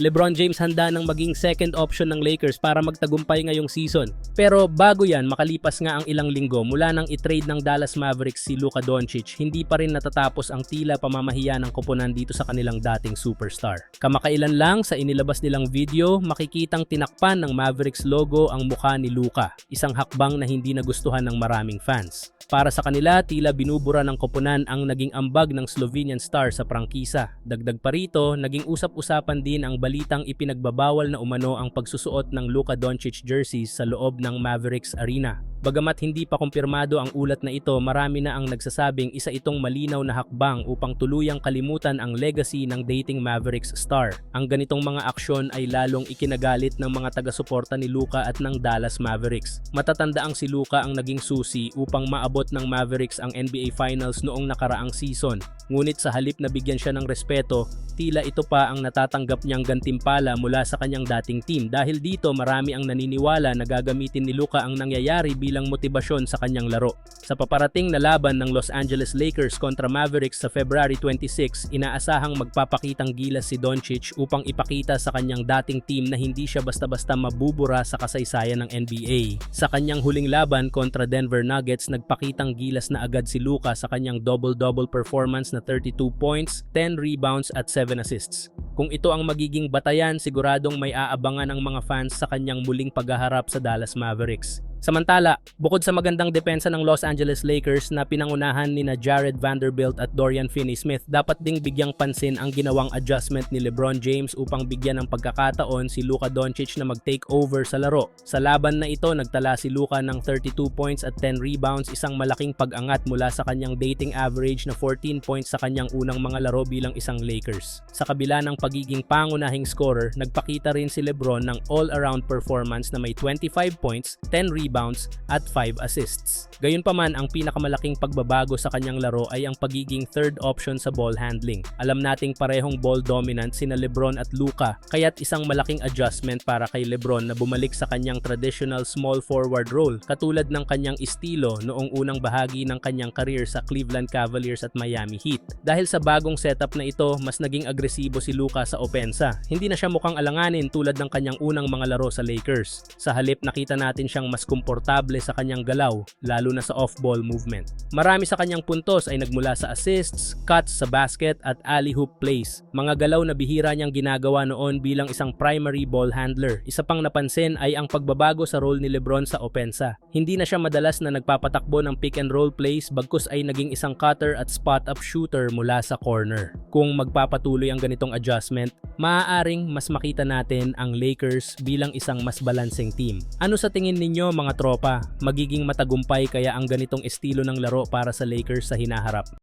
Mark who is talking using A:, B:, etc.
A: LeBron James handa nang maging second option ng Lakers para magtagumpay ngayong season. Pero bago yan, makalipas nga ang ilang linggo mula nang itrade ng Dallas Mavericks si Luka Doncic, hindi pa rin natatapos ang tila pamamahiya ng koponan dito sa kanilang dating superstar. Kamakailan lang sa inilabas nilang video, makikitang tinakpan ng Mavericks logo ang mukha ni Luka, isang hakbang na hindi nagustuhan ng maraming fans. Para sa kanila, tila binubura ng koponan ang naging ambag ng Slovenian star sa prangkisa. Dagdag pa rito, naging usap-usapan din ang balitang ipinagbabawal na umano ang pagsusuot ng Luka Doncic jerseys sa loob ng Mavericks Arena. Bagamat hindi pa kumpirmado ang ulat na ito, marami na ang nagsasabing isa itong malinaw na hakbang upang tuluyang kalimutan ang legacy ng dating Mavericks star. Ang ganitong mga aksyon ay lalong ikinagalit ng mga taga-suporta ni Luka at ng Dallas Mavericks. Matatanda ang si Luka ang naging susi upang maabot ng Mavericks ang NBA Finals noong nakaraang season. Ngunit sa halip na bigyan siya ng respeto, tila ito pa ang natatanggap niyang gantimpala mula sa kanyang dating team. Dahil dito marami ang naniniwala na gagamitin ni Luka ang nangyayari bilang motibasyon sa kanyang laro. Sa paparating na laban ng Los Angeles Lakers kontra Mavericks sa February 26, inaasahang magpapakitang gilas si Doncic upang ipakita sa kanyang dating team na hindi siya basta-basta mabubura sa kasaysayan ng NBA. Sa kanyang huling laban kontra Denver Nuggets, nagpakitang gilas na agad si Luka sa kanyang double-double performance na 32 points, 10 rebounds at 7 assists. Kung ito ang magiging batayan, siguradong may aabangan ang mga fans sa kanyang muling paghaharap sa Dallas Mavericks. Samantala, bukod sa magandang depensa ng Los Angeles Lakers na pinangunahan ni na Jared Vanderbilt at Dorian Finney-Smith, dapat ding bigyang pansin ang ginawang adjustment ni LeBron James upang bigyan ng pagkakataon si Luka Doncic na mag-take over sa laro. Sa laban na ito, nagtala si Luka ng 32 points at 10 rebounds, isang malaking pag-angat mula sa kanyang dating average na 14 points sa kanyang unang mga laro bilang isang Lakers. Sa kabila ng pagiging pangunahing scorer, nagpakita rin si LeBron ng all-around performance na may 25 points, 10 rebounds rebounds at 5 assists. Gayunpaman, ang pinakamalaking pagbabago sa kanyang laro ay ang pagiging third option sa ball handling. Alam nating parehong ball dominant sina Lebron at Luka, kaya't isang malaking adjustment para kay Lebron na bumalik sa kanyang traditional small forward role katulad ng kanyang estilo noong unang bahagi ng kanyang career sa Cleveland Cavaliers at Miami Heat. Dahil sa bagong setup na ito, mas naging agresibo si Luka sa opensa. Hindi na siya mukhang alanganin tulad ng kanyang unang mga laro sa Lakers. Sa halip nakita natin siyang mas komportable sa kanyang galaw, lalo na sa off-ball movement. Marami sa kanyang puntos ay nagmula sa assists, cuts sa basket at alley-hoop plays. Mga galaw na bihira niyang ginagawa noon bilang isang primary ball handler. Isa pang napansin ay ang pagbabago sa role ni Lebron sa opensa. Hindi na siya madalas na nagpapatakbo ng pick and roll plays bagkus ay naging isang cutter at spot-up shooter mula sa corner. Kung magpapatuloy ang ganitong adjustment, maaaring mas makita natin ang Lakers bilang isang mas balanseng team. Ano sa tingin ninyo mga tropa, magiging matagumpay kaya ang ganitong estilo ng laro para sa Lakers sa hinaharap?